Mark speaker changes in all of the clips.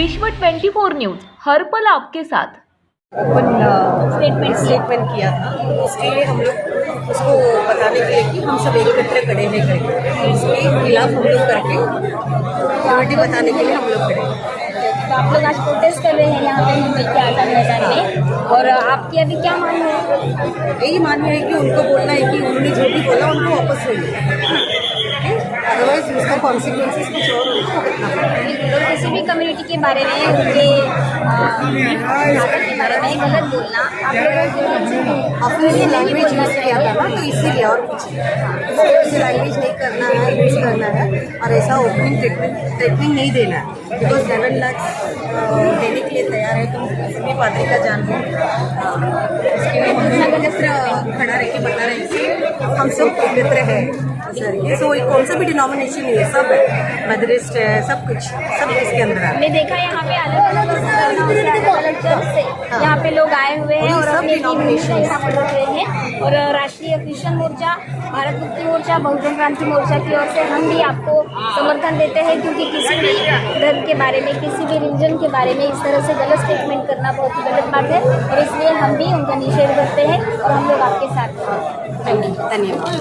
Speaker 1: विश्व 24 न्यूज़ हर पल आपके साथ।
Speaker 2: ओपन स्टेटमेंट स्टेटमेंट किया था। उसके लिए हम लोग उसको बताने के लिए कि हम सब एकत्र खड़े हैं करके उसके खिलाफ हम लोग करके यूनिटी बताने के लिए हम लोग खड़े हैं।
Speaker 3: तो आप लोग आज प्रोटेस्ट कर रहे हैं यहाँ पे मुंबई के आज़ाद मैदान में। और आपकी अभी क्या मांग है?
Speaker 2: यही मानना है कि उनको बोलना है कि उन्होंने जो भी बोला उनको वापस ले लिया अदरवाइज़ उसका कॉन्सिक्वेंसेस कुछ और
Speaker 3: किसी भी कम्युनिटी के बारे में, उनके बारे में गलत बोलना
Speaker 2: अपनी लैंग्वेज यूज़ किया था ना तो इसीलिए और कुछ नहीं। ऐसी लैंग्वेज नहीं करना है यूज़ करना है, और ऐसा ओपनिंग ट्रीटमेंट ट्रीटमेंट नहीं देना है। बिकॉज़ सेवन लैक्स देने के लिए तैयार है तुम सभी पात्री का जान हो। उसके लिए हम खड़ा रह के बता रहे हैं हम सब एकत्र है। सर ये सो कौन सा भी डिनोमिनेशन है सब है। मदरिस्ट है सब कुछ सब इसके अंदर है।
Speaker 3: देखा यहाँ पे अलग अलग अलग से। यहाँ पे लोग आए हुए हैं और
Speaker 2: सब
Speaker 3: अपनी रख रहे हैं। और राष्ट्रीय क्रिश्चियन मोर्चा भारत मुक्ति मोर्चा बहुजन क्रांति मोर्चा की ओर से हम भी आपको समर्थन देते हैं क्योंकि किसी भी धर्म के बारे में किसी भी रिलीजन के बारे में इस तरह से गलत स्टेटमेंट करना बहुत ही गलत बात है। और इसलिए हम भी उनका निषेध करते हैं और हम लोग आपके साथ हैं।
Speaker 2: धन्यवाद।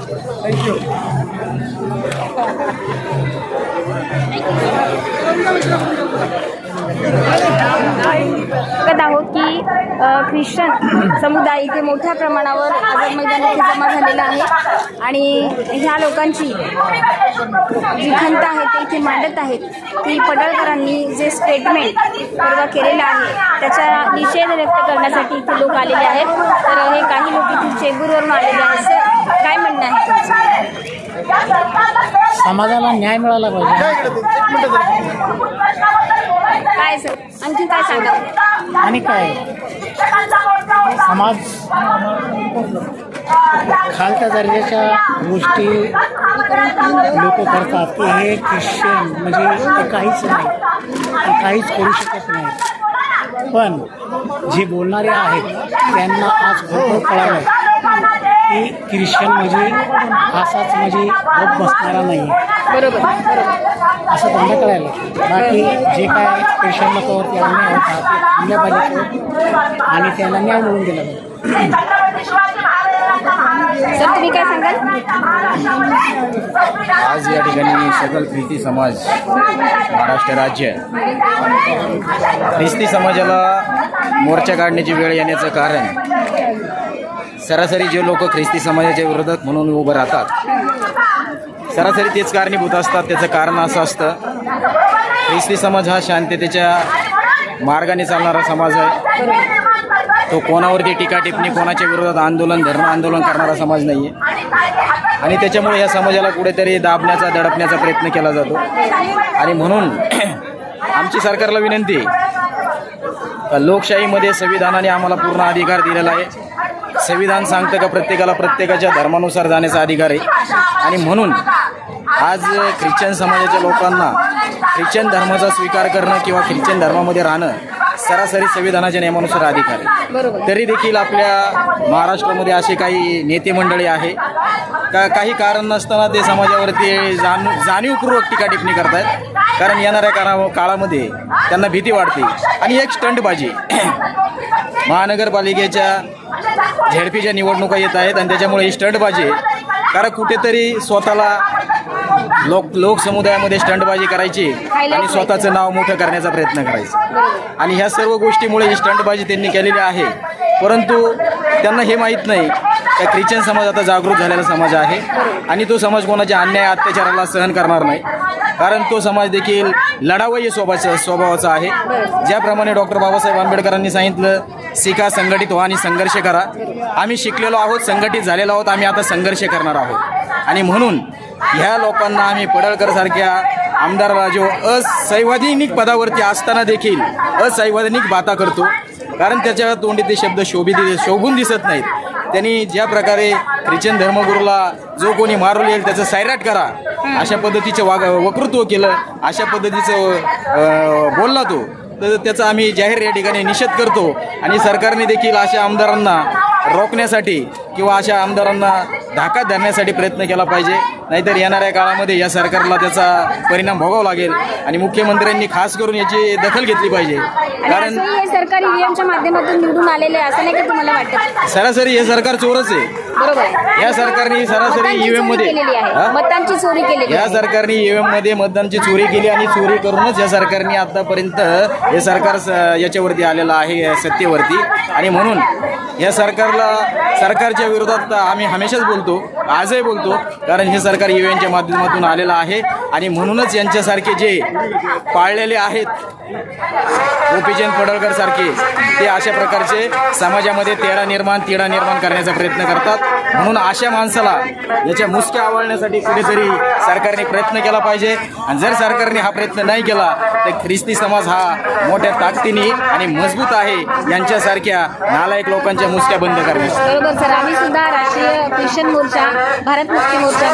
Speaker 3: बघत आहोत की ख्रिश्चन समुदाय इथे मोठ्या प्रमाणावर आझाद मैदान इथे जमा झालेला आहे. आणि ह्या लोकांची जी खंत आहे ते इथे मांडत आहेत. की पडळकरांनी जे स्टेटमेंट परवा केलेलं आहे त्याचा निषेध व्यक्त करण्यासाठी इथे लोक आलेले आहेत. तर हे काही लोक इथे चेंबूरवरून आलेले आहेत. काय म्हणणं आहे? तुमचं
Speaker 4: समाजाला न्याय मिळाला पाहिजे.
Speaker 3: काय सर? आणखी काय सांगा?
Speaker 4: आणि काय? समाज खालच्या दर्जाच्या गोष्टी लोक करतात. की हे ख्रिश्चन म्हणजे ते काहीच नाही. ते काहीच करू शकत नाही. पण जे बोलणारे आहेत त्यांना आज खरोखर कळालं. की ख्रिश्चन म्हणजे असाच म्हणजे गप बसणारा नाही.
Speaker 3: बरोबर बरोबर.
Speaker 4: असं त्यांना कळायला बाकी जे काय ख्रिश्चन लोकांवरती अन्याय होता थांबल्या पाहिजे आणि त्यांना न्याय मिळवून दिला. पाहिजे
Speaker 3: सर तुम्ही काय सांगाल
Speaker 5: आज या ठिकाणी सकल ख्रिस्ती समाज महाराष्ट्र राज्य ख्रिस्ती समाजाला मोर्चा काढण्याची वेळ येण्याचं कारण सरासरी जे लोक ख्रिस्ती समाजाच्या विरोधात म्हणून उभं राहतात सरासरी तेच कारणीभूत असतात त्याचं कारण असं असतं ख्रिस्ती समाज हा शांततेच्या मार्गाने चालणारा समाज आहे. तो कोणावरती टीका टिप्पणी कोणाच्या विरोधात आंदोलन धर्म आंदोलन करणारा समाज नाही आहे आणि त्याच्यामुळे या समाजाला कुठेतरी दाबण्याचा दडपण्याचा प्रयत्न केला जातो. आणि म्हणून आमची सरकारला विनंती आहे लोकशाहीमध्ये संविधानाने आम्हाला पूर्ण अधिकार दिलेला आहे. संविधान सांगतं का प्रत्येकाला प्रत्येकाच्या धर्मानुसार जाण्याचा अधिकार आहे. आणि म्हणून आज ख्रिश्चन समाजाच्या लोकांना ख्रिश्चन धर्माचा स्वीकार करणं किंवा ख्रिश्चन धर्मामध्ये राहणं सरासरी संविधानाच्या नियमानुसार अधिकार आहे. तरी देखील आपल्या महाराष्ट्रामध्ये असे काही नेते मंडळी आहे का काही कारण नसताना ते समाजावरती जाण जाणीवपूर्वक टीका टिप्पणी करतायत. कारण येणाऱ्या काळा काळामध्ये त्यांना भीती वाटते आणि एक स्टंटबाजी. महानगरपालिकेच्या झेडपीच्या निवडणुका येत आहेत आणि त्याच्यामुळे ही स्टंटबाजी कारण कुठेतरी स्वतःला लोक लोकसमुदायामध्ये स्टंटबाजी करायची आणि स्वतःचं नाव मोठं करण्याचा प्रयत्न करायचा. आणि ह्या सर्व गोष्टीमुळे ही स्टंटबाजी त्यांनी केलेली आहे. परंतु त्यांना हे माहीत नाही त्या ख्रिश्चन समाज आता जागृत झालेला समाज आहे. आणि तो समाज कोणाच्या अन्याय अत्याचाराला सहन करणार नाही. कारण तो समाज देखील लढावय्य स्वभावाचा स्वभावाचा आहे. ज्याप्रमाणे डॉक्टर बाबासाहेब आंबेडकरांनी सांगितलं शिका संघटित व्हा आणि संघर्ष करा. आम्ही शिकलेलो आहोत संघटित झालेलो आहोत आम्ही आता संघर्ष करणार आहोत. आणि म्हणून ह्या लोकांना आम्ही पडळकरसारख्या आमदार जो असंवैधानिक पदावरती असताना देखील असंवैधानिक बाता करतो. कारण त्याच्या तोंडी ते शब्द शोभित शोभून दिसत नाहीत. त्यांनी ज्या प्रकारे ख्रिश्चन धर्मगुरूला जो कोणी मारून येईल त्याचं सायराट करा अशा पद्धतीचं वाग वक्तृत्व केलं अशा पद्धतीचं बोलला तो. तर त्याचा आम्ही जाहीर या ठिकाणी निषेध करतो आणि सरकारने देखील अशा आमदारांना रोखण्यासाठी किंवा अशा आमदारांना धाकात धरण्यासाठी प्रयत्न केला पाहिजे. नाहीतर येणाऱ्या काळामध्ये या सरकारला त्याचा परिणाम भोगावा लागेल. आणि मुख्यमंत्र्यांनी खास करून याची दखल घेतली पाहिजे. कारण
Speaker 3: सरकार ईव्हीएमच्या माध्यमातून निवडून आलेले असं नाही की तुम्हाला वाटतं?
Speaker 5: सरासरी हे सरकार चोरच आहे.
Speaker 3: बरोबर
Speaker 5: या सरकारने सरासरी ईव्हीएममध्ये?
Speaker 3: मतांची चोरी केलेली
Speaker 5: या सरकारने ईव्हीएममध्ये मतदानची चोरी केली आणि चोरी करूनच या सरकारने आतापर्यंत हे सरकार याच्यावरती आलेलं आहे सत्तेवरती. आणि म्हणून या सरकारला सरकारच्या विरोधात आम्ही हमेशाच बोलतो आजही बोलतो. कारण हे सरकार ईव्हीएमच्या माध्यमातून आलेला आहे आणि म्हणूनच यांच्यासारखे जे पाळलेले आहेत गोपीचंद पडळकर सारखे ते अशा प्रकारचे समाजामध्ये तेढा निर्माण तिढा निर्माण करण्याचा प्रयत्न करतात. म्हणून अशा माणसाला याच्या मुसक्या आवळण्यासाठी कुठेतरी सरकारने प्रयत्न केला पाहिजे. आणि जर सरकारने हा प्रयत्न नाही केला तर ख्रिस्ती समाज हा मोठ्या ताकदीने आणि मजबूत आहे यांच्यासारख्या नालायक लोकांच्या मुसक्या बंद करण्यास
Speaker 3: बरोबर सर. आम्ही सुद्धा राष्ट्रीय ख्रिश्चन मोर्चा भारत मुक्ती मोर्चा